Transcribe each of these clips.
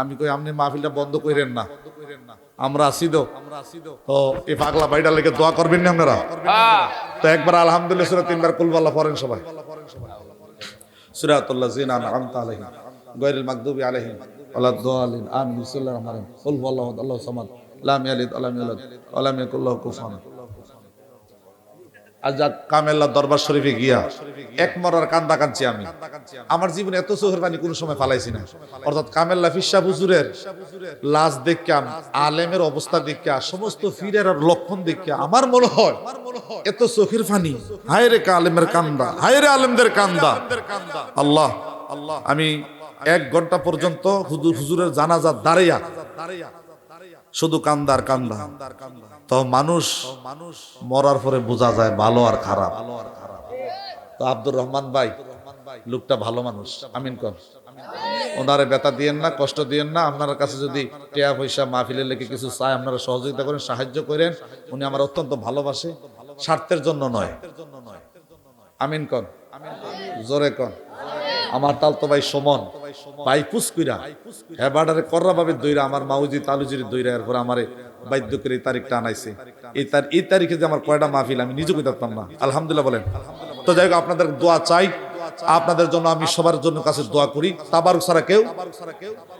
আমি কই আপনি মাহফিলটা বন্ধ করেন না। আমরা আসি তো। তো এই পাগলা ভাইটা লেগে দোয়া করবেন না আপনারা? তো একবার আলহামদুলিল্লাহ সুরা তিনবার কুলবাল্লাহ পড়েন সবাই। সুরাতুল্লাহ জিনা আনআমতা আলাইহিম, গায়রিল মাগদুবি আলাইহিম ওয়ালা দালিন আমিন, বিসমিল্লাহির রহমানির রহিম। কুল আল্লাহু সামাদ, লাম ইয়ালিদ ওয়া লাম ইউলাদ ওয়া লাম ইয়াকুল লাহু কুফুয়ান। কামেল্লা দরবার শরীফে গিয়া এক মরার কান্দা কাঁদছি আমি। আমার জীবনে এত চোখের পানি কোনো সময় ফালাইছি না। অর্থাৎ কামেল্লা ফিসা হুজুরের লাশ দেখিয়া, আলেমের অবস্থা দেখিয়া, সমস্ত ফিরের লক্ষণ দেখিয়া আমার মনে হয় এত চোখের পানি হায় রে আলেমের কান্দা হায় রে আলেমদের কান্দা। আল্লাহ আল্লাহ, আমি এক ঘণ্টা পর্যন্ত হুজুর হুজুরের জানাজা দাঁড়াইয়া শুধু কান্দার কান্দা। তো মানুষ মানুষ মরার পরে বোঝা যায় ভালো আর খারাপ। তো আব্দুর রহমান ভাই, লোকটা ভালো মানুষ। আমিন কর ওনারে বেতা দিয়েন না, কষ্ট দিয়েন না। আপনার কাছে যদি টেয়া পয়সা মাহফিলে লেগে কিছু চায় আপনারা সহযোগিতা করেন, সাহায্য করেন। উনি আমার অত্যন্ত ভালোবাসে। স্বার্থের জন্য নয়। আমিন কন। জোরে কন। আমার তাল তো ভাই সমন। পুষ্কুরা হ্যাঁ কররা ভাবে দইরা আমার মাউজি তালুজির দইরা এরপর আমারে বাধ্য করে এই তারিখটা আনাইছে। এই তার এই তারিখে যে আমার কয়টা মাহফিল আমি নিজে কইতে পারতাম না। আলহামদুলিল্লাহ বলেন। তো যাই হোক আপনাদের দোয়া চাই। আপনাদের জন্য আমি সবার জন্য কাছে দোয়া করি। তাবারুক ছাড়া কেউ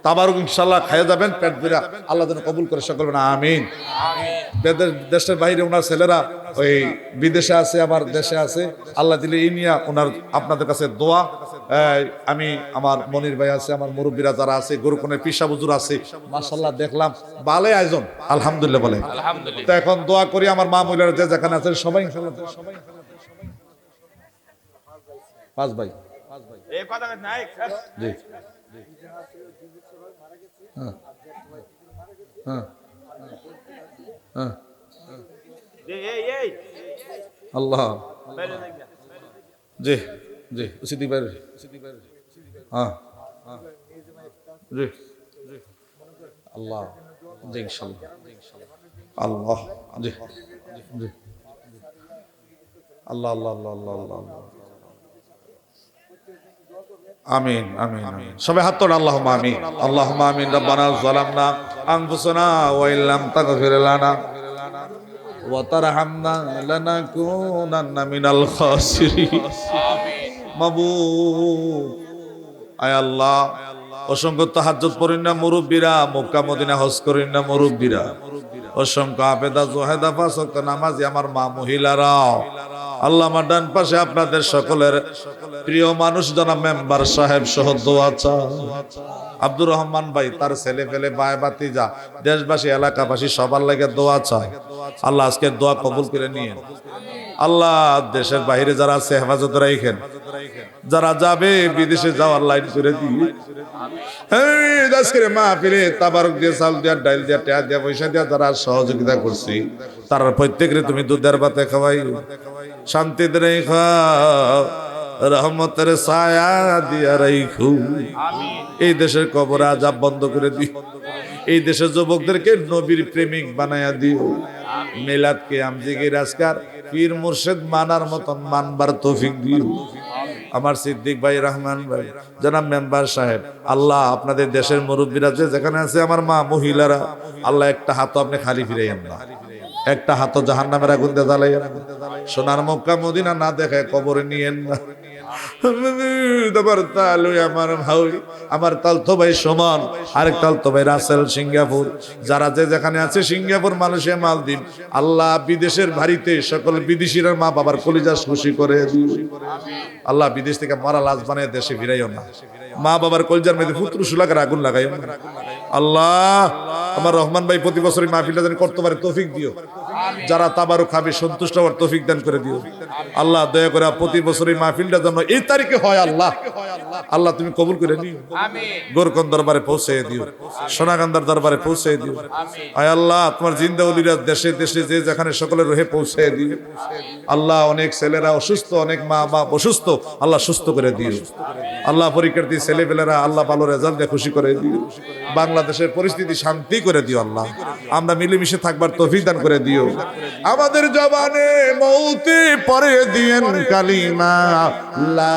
তাবারুক ইনশাল্লাহ খাইয়ে যাবেন পেট বেরা আল্লাহ যেন কবুল করে সকল না আমিন। দেশের বাইরে ওনার ছেলেরা ওই বিদেশে আছে আবার দেশে আছে। আল্লাহ দিলে এই নিয়ে ওনার আপনাদের কাছে দোয়া। আমি আমার মনির ভাই আছে আমার মুরব্বীরা যারা আছে গরুকনের পিসা বুজুর আছে মাসাল্লাহ দেখলাম ভালো আয়োজন আলহামদুলিল্লাহ বলে। তো এখন দোয়া করি আমার মা মহিলারা যে যেখানে আছেন সবাই ইনশাল্লাহ সবাই পাঁচ ভাই। জি। হ্যাঁ। হ্যাঁ। হ্যাঁ। আল্লাহ। জি। জি উচিত হ্যাঁ জি আল্লাহ জি আল্লাহ, জি জি। আল্লাহ আল্লাহ আল্লাহ আল্লাহ আল্লাহ আমিন আমিন আমিন। সবাই হাত তোলা আল্লাহ আমিন। আল্লাহ আমিন। রব্বানা জালামনা আনফুসানা ওয়া ইল্লাম তাগফির লানা ওয়া তারহামনা লানাকুনান্না মিনাল খাসিরিন। আমিন আল্লাহ, অসংখ্য তাহাজ্জুদ পড়েন না মুরব্বীরা, মক্কা, মদিনা করেন না মুরব্বীরা। অসংখ্য জোহেদা নামাজি আমার মা মহিলারাও। আল্লাহ আমার ডান পাশে আপনাদের সকলের প্রিয় মানুষ জনাব মেম্বার সাহেব সহ আব্দুর রহমান ভাই, তার ছেলে ফেলে বায় বাতি যা দেশবাসী, এলাকাবাসী সবার লাগে দোয়া চায়। আল্লাহ আজকে দোয়া কবুল করে নিয়ে আল্লাহ দেশের বাইরে যারা আছে হেফাজত রাখেন যারা যাবে বিদেশে যাওয়ার লাইন আজকের মা তাবারক দিয়ে দিয়া, ডাইল দিয়া দিয়া দিয়া যারা সহযোগিতা করছি, তারা প্রত্যেকের তুমি দুধের ছায়া দিয়া এই দেশের কবর আজাব বন্ধ করে দিও। এই দেশের যুবকদেরকে নবীর প্রেমিক বানায়া দিও। মিলাদকে আমজিগি রাজকার পীর মুর্শেদ মানার মতন মানবার তৌফিক দিও। আমার সিদ্দিক ভাই রহমান ভাই, জনাব মেম্বার সাহেব, আল্লাহ আপনাদের দেশের মুরব্বীরা যে যেখানে আছে আমার মা মহিলারা, আল্লাহ একটা হাত আপনি খালি ফিরে না। একটা হাত জাহান নামের আগুন দিয়ে সোনার মক্কা মদিনা না দেখে কবরে নিয়েন না। তাল আমার আমার তাল তো ভাই সমান। আরেক তাল তো ভাই রাসেল সিঙ্গাপুর। যারা যে যেখানে আছে সিঙ্গাপুর মালদ্বীপ আল্লাহ বিদেশের বাড়িতে সকল বিদেশিরা মা বাবার কলিজা খুশি করে আল্লাহ বিদেশ থেকে মারা লাশ বানিয়ে দেশে ফিরাইও না। মা বাবার কলজার মধ্যে পুত্র সুলাকার আগুন লাগাইও আল্লাহ, আমার রহমান ভাই প্রতি বছর এই মাহফিলটা যেন করতে পারে তৌফিক দিও। যারা তাবারু খাবে সন্তুষ্ট হওয়ার তফিক দান করে দিও। আল্লাহ, দয়া করে প্রতি বছর এই মাহফিলটা যেন এই তারিখে হয়, আল্লাহ। আল্লাহ তুমি কবুল করে নিও। গোরকন দরবারে পৌঁছে দিও। সোনাগান্দার দরবারে পৌঁছে দিও। আয় আল্লাহ তোমার জিন্দা উলিরা দেশে দেশে যে যেখানে সকলের রহে পৌঁছে দিও। আল্লাহ অনেক ছেলেরা অসুস্থ অনেক মা বাপ অসুস্থ আল্লাহ সুস্থ করে দিও। আল্লাহ পরীক্ষার্থী ছেলেপেলেরা আল্লাহ ভালো রেজাল্ট দিয়ে খুশি করে দিও। বাংলাদেশের পরিস্থিতি শান্তি করে দিও আল্লাহ। আমরা মিলেমিশে থাকবার তৌফিক দান করে দিও। আমাদের জবানে মৌতে পরে দিয়েন কালিমা লা